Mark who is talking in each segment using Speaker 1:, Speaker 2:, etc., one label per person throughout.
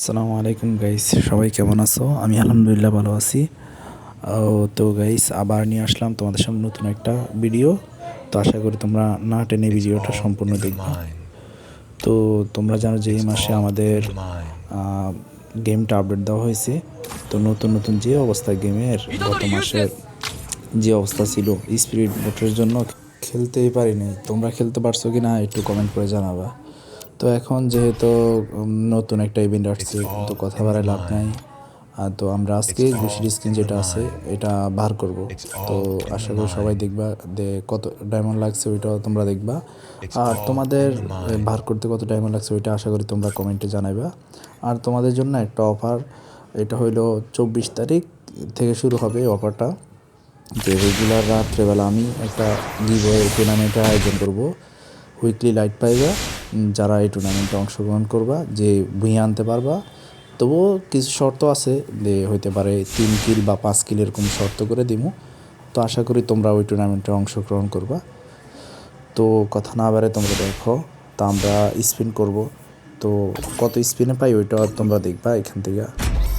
Speaker 1: আসসালামু আলাইকুম গাইস সবাই কেমন আছো? আমি আলহামদুলিল্লাহ ভালো আছি। তো গাইস আবার নিয়ে আসলাম তোমাদের সামনে নতুন একটা ভিডিও তো আশা করি তোমরা না টেনে ভিডিওটা সম্পূর্ণ দেখবে। তো, তোমরা জানো যে এই মাসে আমাদের গেমটা আপডেট দেওয়া হয়েছে। তো, নতুন নতুন যে অবস্থা গেমের গত মাসের যে অবস্থা ছিল স্পিরিট বোটের জন্য, খেলতেই পারিনি। তোমরা খেলতে পারছ কি না একটু কমেন্ট করে জানাবা। তো এখন যেহেতু নতুন একটা ইভেন্ট আসছে তো কথা বাড়ায় লাভ নাই। আর তো আমরা আজকে ঘুষির স্ক্রিন যেটা আছে এটা বার করব। তো আশা করি সবাই দেখবা যে কত ডায়মন্ড লাগছে ওইটাও তোমরা দেখবা। আর তোমাদের বার করতে কত ডায়মন্ড লাগছে ওইটা আশা করি তোমরা কমেন্টে জানাইবা। আর তোমাদের জন্য একটা অফার এটা হইল চব্বিশ তারিখ থেকে শুরু হবে অফারটা যে রেগুলার রাত্রেবেলা আমি একটা গিভওয়ে টুর্নামেন্টের আয়োজন করব। উইকলি লাইট পাইবা যারা এই টুর্নামেন্টে অংশগ্রহণ করবা, যে ভুঁইয়ে আনতে পারবা, তবুও কিছু শর্ত আছে যে হইতে পারে তিন কিল বা পাঁচ কিল এরকম শর্ত করে দিমু। তো আশা করি তোমরা ওই টুর্নামেন্টে অংশগ্রহণ করবা। তো কথা না বাড়ে তোমরা দেখো, তা আমরা স্পিন করব। তো কত স্পিনে পাই ওইটা তোমরা দেখবা এখান থেকে।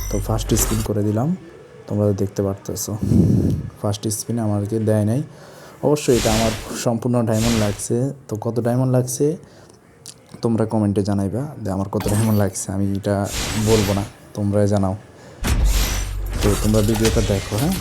Speaker 1: তো ফার্স্ট স্পিন করে দিলাম, তোমরা দেখতে পারতেছো। ফার্স্ট স্পিনে আমাকে দেয় নাই। অবশ্যই এটা আমার সম্পূর্ণ ডায়মন্ড লাগছে। তো কত ডায়মন্ড লাগছে? তোমরা কমেন্টে জানাইবা যে আমার কতটা কেমন লাগছে, আমি এটা বলব না, তোমরাই জানাও। তো তোমরা ভিডিওটা দেখো হ্যাঁ?